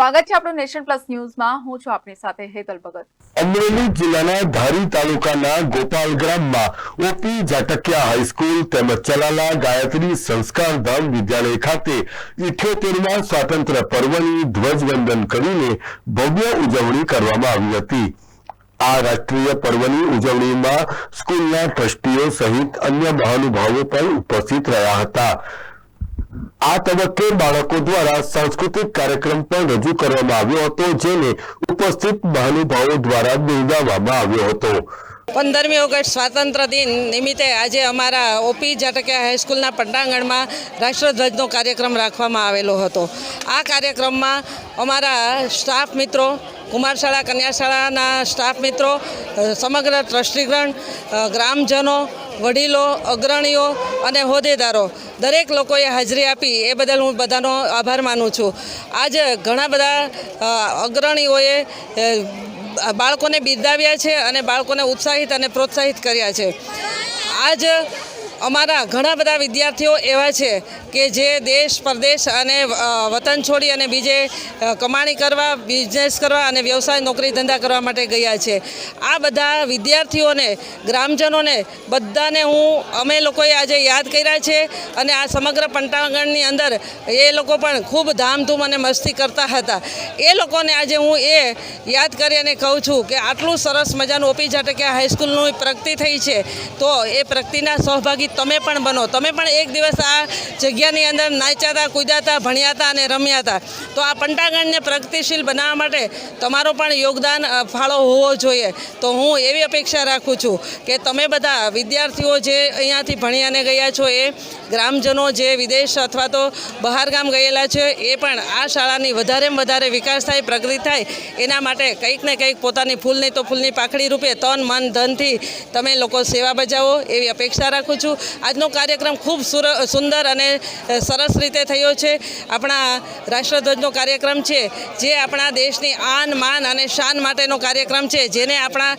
સ્વાગત છે આપણું નેશન પ્લસ ન્યૂઝમાં. હું છું આપની સાથે હેતલ ભગત. અમરેલી જિલ્લાના ધારી તાલુકાના ગોપાલ ગ્રામમાં ઓપી જાટકિયા હાઈસ્કૂલ તેમજ ચલાલા ગાયત્રી સંસ્કારધામ વિદ્યાલય ખાતે ઇઠ્યોતેરમાં સ્વાતંત્ર્ય પર્વની ધ્વજવંદન કરીને ભવ્ય ઉજવણી કરવામાં આવી હતી. આ રાષ્ટ્રીય પર્વની ઉજવણીમાં સ્કૂલના ટ્રસ્ટીઓ સહિત અન્ય મહાનુભાવો પણ ઉપસ્થિત રહ્યા હતા. આ તબક્કે બાળકો દ્વારા સાંસ્કૃતિક કાર્યક્રમ પણ રજૂ કરવામાં આવ્યો હતો, જેને ઉપસ્થિત મહાનુભાવો દ્વારા બિરદાવવામાં આવ્યો હતો. પંદરમી ઓગસ્ટ સ્વાતંત્ર્ય દિન નિમિત્તે આજે અમારા ઓપી જાટકિયા હાઈસ્કૂલના પંડાંગણમાં રાષ્ટ્રધ્વજનો કાર્યક્રમ રાખવામાં આવેલો હતો. આ કાર્યક્રમમાં અમારા સ્ટાફ મિત્રો, કુમારશાળા, કન્યાશાળાના સ્ટાફ મિત્રો સમગ્ર ટ્રસ્ટીગણ ગ્રામજનો, વડીલો, અગ્રણીઓ અને હોદ્દેદારો દરેક લોકોએ હાજરી આપી એ બદલ હું બધાનો આભાર માનું છું. આજે ઘણા બધા અગ્રણીઓએ બાળકોને બિરદાવ્યા છે અને બાળકોને ઉત્સાહિત અને પ્રોત્સાહિત કર્યા છે. આજ અમારા ઘણા બધા વિદ્યાર્થીઓ એવા છે કે જે દેશ, પરદેશ અને વતન છોડી અને બીજે કમાણી કરવા બિઝનેસ કરવા અને વ્યવસાય, નોકરી, ધંધા કરવા માટે ગયા છે. આ બધા વિદ્યાર્થીઓને, ગ્રામજનોને બધાને હું, અમે લોકોએ આજે યાદ કર્યા છે અને આ સમગ્ર પંટાગણની અંદર એ લોકો પણ ખૂબ ધામધૂમ અને મસ્તી કરતા હતા. એ લોકોને આજે હું એ યાદ કરી અને કહું છું કે આટલું સરસ મજાનું ઓપી જાટકિયા હાઈસ્કૂલનું પ્રગતિ થઈ છે તો એ પ્રગતિના સહભાગી તમે પણ બનો. તમે પણ એક દિવસ આ જગ્યાની અંદર નાચ્યા હતા કૂદ્યા ભણ્યા હતા અને રમ્યા હતા તો આ પંટાગણને પ્રગતિશીલ બનાવવા માટે તમારો પણ યોગદાન ફાળો હોવો જોઈએ. તો હું એવી અપેક્ષા રાખું છું કે તમે બધા વિદ્યાર્થીઓ જે અહીંયાથી ભણ્યાને ગયા છો, એ ગ્રામજનો જે વિદેશ અથવા તો બહાર ગામ ગયેલા છે, એ પણ આ શાળાની વધારેમાં વધારે વિકાસ થાય, પ્રગતિ થાય, એના માટે કંઈક ને કંઈક પોતાની ફૂલની તો ફૂલની પાખડી રૂપે તન, મન, ધનથી તમે લોકો સેવા બજાવો એવી અપેક્ષા રાખું છું. આજનો કાર્યક્રમ ખૂબ સુંદર અને સરસ રીતે થયો છે. આપણા રાષ્ટ્રધ્વજનો કાર્યક્રમ છે, જે આપણા દેશની આન, માન અને શાન માટેનો કાર્યક્રમ છે, જેને આપણા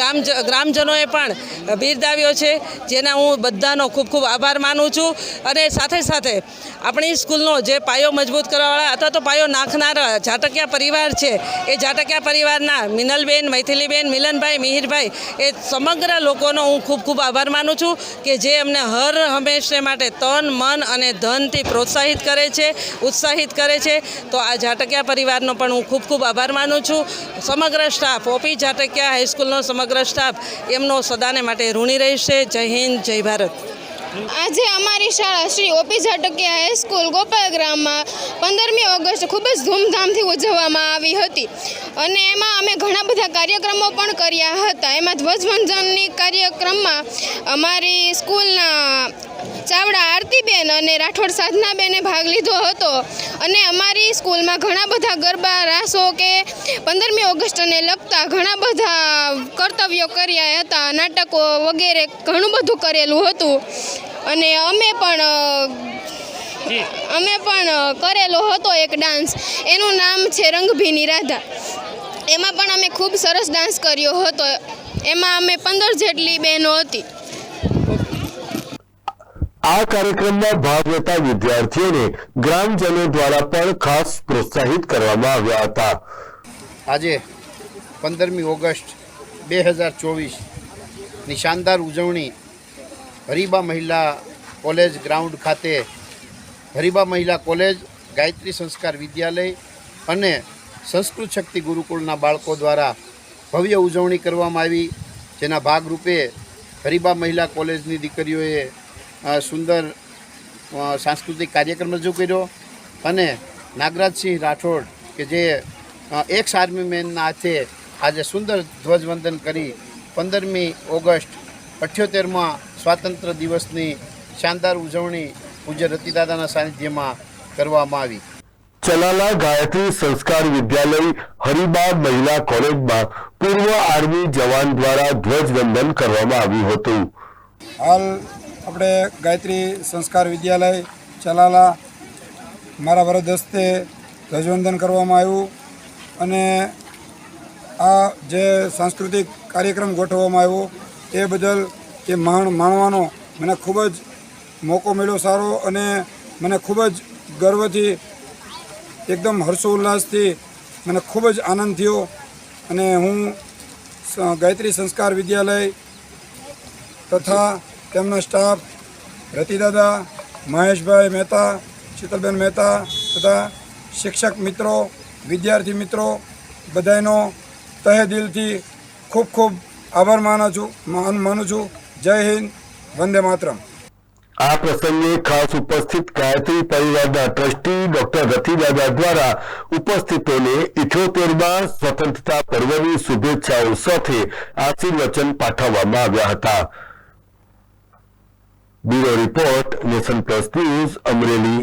ગામ ગ્રામજનોએ પણ બિરદાવ્યો છે, જેના હું બધાનો ખૂબ ખૂબ આભાર માનું છું. અને સાથે સાથે આપણી સ્કૂલનો જે પાયો મજબૂત કરવાવાળા અથવા તો પાયો નાખનારા જાટકિયા પરિવાર છે, એ જાટકિયા પરિવારના મિનલબેન, મૈથિલીબેન, મિલનભાઈ, મિહિરભાઈ, એ સમગ્ર લોકોનો હું ખૂબ ખૂબ આભાર માનું છું કે જે અમને હર હંમેશને માટે તન, મન અને ધનથી પ્રોત્સાહિત કરે છે, ઉત્સાહિત કરે છે. તો આ જાટકિયા પરિવારનો પણ હું ખૂબ ખૂબ આભાર માનું છું. સમગ્ર સ્ટાફ, ઓપી જાટકિયા હાઈસ્કૂલનો સમગ્ર સ્ટાફ એમનો સદાને માટે ઋણી રહેશે. જય હિન્દ, જય ભારત. આજે અમારી શાળા શ્રી ઓપી ઝાટકિયા હાઈસ્કૂલ ગોપાલ ગ્રામમાં પંદરમી ઓગસ્ટ ખૂબ જ ધૂમધામથી ઉજવવામાં આવી હતી. અને એમાં અમે ઘણા બધા કાર્યક્રમો પણ કર્યા હતા. એમાં ધ્વજવંદનની કાર્યક્રમમાં અમારી સ્કૂલના ચાવડા આરતીબેન અને રાઠોડ સાધનાબેને ભાગ લીધો હતો. અને અમારી સ્કૂલમાં ઘણા બધા ગરબા, રાસો કે પંદરમી ઓગસ્ટને લગતા ઘણા બધા કર્તવ્યો કર્યા હતા નાટકો વગેરે ઘણું બધું કરેલું હતું. અને અમે પણ અમે પણ કરેલો હતો એક ડાન્સ. એનું નામ છે રંગભીની રાધા. એમાં પણ અમે ખૂબ સરસ ડાન્સ કર્યો હતો. એમાં અમે પંદર જેટલી બહેનો હતી. આ કાર્યક્રમમાં ભાગ લેતા વિદ્યાર્થીઓને ગ્રામજનો દ્વારા પણ ખાસ પ્રોત્સાહિત કરવામાં આવ્યા હતા. આજે પંદરમી ઓગસ્ટ બે હજાર ચોવીસની શાનદાર ઉજવણી હરીબા મહિલા કોલેજ ગ્રાઉન્ડ ખાતે હરીબા મહિલા કોલેજ, ગાયત્રી સંસ્કાર વિદ્યાલય અને સંસ્કૃત શક્તિ ગુરુકુળના બાળકો દ્વારા ભવ્ય ઉજવણી કરવામાં આવી, જેના ભાગરૂપે હરીબા મહિલા કોલેજની દીકરીઓએ સુંદર સાંસ્કૃતિક કાર્યક્રમ રજૂ કર્યો અને નાગરાજસિંહ રાઠોડ કે જે એક્સ આર્મી મેનના હાથે આજે સુંદર ધ્વજવંદન કરી પંદરમી ઓગસ્ટ અઠ્યોતેરમાં સ્વાતંત્ર્ય દિવસની શાનદાર ઉજવણી પૂજ્ય રતિદાદાના સાનિધ્યમાં કરવામાં આવી. ચલાલા ગાયત્રી સંસ્કાર વિદ્યાલય હરિબા મહિલા કોલેજમાં પૂર્વ આર્મી જવાન દ્વારા ધ્વજવંદન કરવામાં આવ્યું હતું. હાલ આપણે ગાયત્રી સંસ્કાર વિદ્યાલય ચલાલા મારા વરદ હસ્તે ધ્વજવંદન કરવામાં આવ્યું અને આ જે સાંસ્કૃતિક કાર્યક્રમ ગોઠવવામાં આવ્યો, એ બદલ એ માણ, માણવાનો મને ખૂબ જ મોકો મળ્યો સારો અને મને ખૂબ જ ગર્વથી, એકદમ હર્ષોલ્લાસથી મને ખૂબ જ આનંદ થયો. અને હું ગાયત્રી સંસ્કાર વિદ્યાલય તથા તેમનો સ્ટાફ રતિદાદા મહેશભાઈ મહેતા, શીતલબેન મહેતા તથા શિક્ષક મિત્રો, વિદ્યાર્થી મિત્રો બધાનો તહે દિલથી ખૂબ ખૂબ આભાર માનું છું માન છું જય હિન્દ વંદે માતરમ આ પ્રસંગે ખાસ ઉપસ્થિત ગાયત્રી પરિવારના ટ્રસ્ટી ડોક્ટર રતિદાદા દ્વારા ઉપસ્થિતોને ઇથોતેરમાં સ્વતંત્રતા પર્વની શુભેચ્છાઓ સાથે આશીર્વચન પાઠવવામાં આવ્યા હતા। Bureau report nation plus news Amreli.